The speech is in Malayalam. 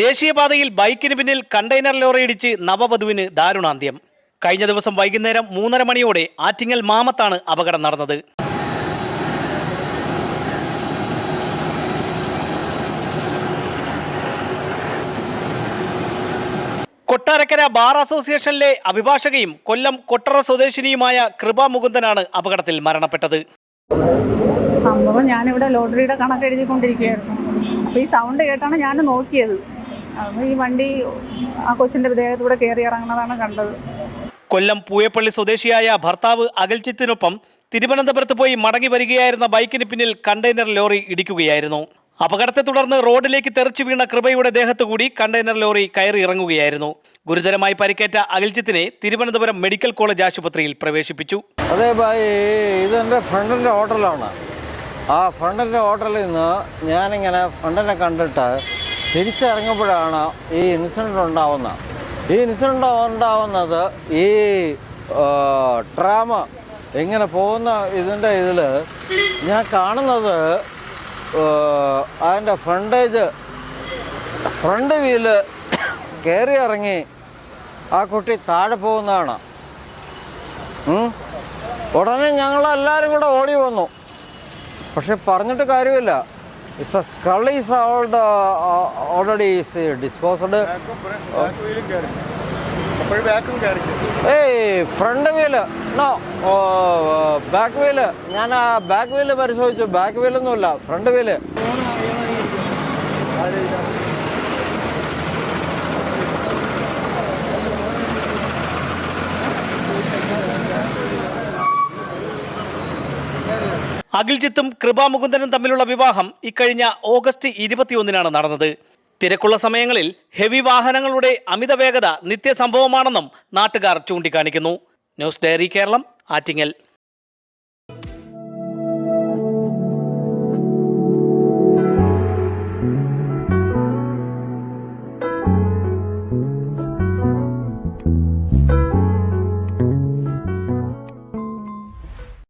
ദേശീയപാതയിൽ ബൈക്കിന് പിന്നിൽ കണ്ടെയ്നർ ലോറിയിടിച്ച് നവവധുവിന് ദാരുണാന്ത്യം. കഴിഞ്ഞ ദിവസം വൈകുന്നേരം മൂന്നര മണിയോടെ ആറ്റിങ്ങൽ മാമത്താണ് അപകടം നടന്നത്. കൊട്ടാരക്കര ബാർ അസോസിയേഷനിലെ അഭിഭാഷകയും കൊല്ലം കൊട്ടറ സ്വദേശിനിയുമായ കൃപ മുകുന്ദനാണ് അപകടത്തിൽ മരണപ്പെട്ടത്. സംഭവം ഞാനിവിടെ ലോട്ടറിയുടെ കണക്ക് എഴുതിക്കൊണ്ടിരിക്കുകയായിരുന്നു അപ്പോൾ ഈ സൗണ്ട് കേട്ടാണ് ഞാൻ നോക്കിയത്. ഈ വണ്ടി ആ കൊച്ചിന്റെ ദേഹത്തൂടെ കയറി ഇറങ്ങുന്നതാണ് കണ്ടത്. കൊല്ലം പൂയപ്പള്ളി സ്വദേശിയായ ഭർത്താവ് അകൽജിത്തിനൊപ്പം തിരുവനന്തപുരത്ത് പോയി മടങ്ങി വരികയായിരുന്ന ബൈക്കിന് പിന്നിൽ കണ്ടെയ്നർ ലോറി ഇടിക്കുകയായിരുന്നു. അപകടത്തെ തുടർന്ന് റോഡിലേക്ക് തെറിച്ചു വീണ കൃപയുടെ ദേഹത്തു കൂടി കണ്ടെയ്നർ ലോറി കയറി ഇറങ്ങുകയായിരുന്നു. ഗുരുതരമായി പരിക്കേറ്റ അഖിൽജിത്തിനെ തിരുവനന്തപുരം മെഡിക്കൽ കോളേജ് ആശുപത്രിയിൽ പ്രവേശിപ്പിച്ചു. അതെ ഭായി ഇതെന്റെ ഫ്രണ്ടിന്റെ ഹോട്ടലാണ്. ആ ഫ്രണ്ടിന്റെ ഹോട്ടലിൽ നിന്ന് ഞാനിങ്ങനെ ഫ്രണ്ടിനെ കണ്ടിട്ട് തിരിച്ചിറങ്ങുമ്പോഴാണ് ഈ ഇൻസിഡന്റ് ഉണ്ടാവുന്നത്. ഈ ഇൻസിഡന്റ് ഉണ്ടാവുന്നത് ഈ ട്രാമ ഇങ്ങനെ പോകുന്ന ഇതിന്റെ ഇതിൽ ഞാൻ കാണുന്നത് അതിന്റെ ഫ്രണ്ടേജ് ഫ്രണ്ട് വീൽ കയറി ഇറങ്ങി ആ കുട്ടി താഴെ പോകുന്നതാണ്. ഉടനെ ഞങ്ങളെല്ലാവരും കൂടെ ഓടി വന്നു. പക്ഷെ പറഞ്ഞിട്ട് കാര്യമില്ല. A skull is old already is disposed ഏയ് front wheel no back wheel ഞാൻ ആ ബാക്ക് വീൽ പരിശോധിച്ചു. ബാക്ക് വീലൊന്നുമില്ല ഫ്രണ്ട് വീൽ അഖിൽജിത്തും കൃപാമുകുന്ദനും തമ്മിലുള്ള വിവാഹം ഇക്കഴിഞ്ഞ ഓഗസ്റ്റ് ഇരുപത്തിയൊന്നിനാണ് നടന്നത്. തിരക്കുള്ള സമയങ്ങളിൽ ഹെവി വാഹനങ്ങളുടെ അമിത വേഗത നിത്യസംഭവമാണെന്നും നാട്ടുകാർ ചൂണ്ടിക്കാണിക്കുന്നു. News diary Keralam Attingal.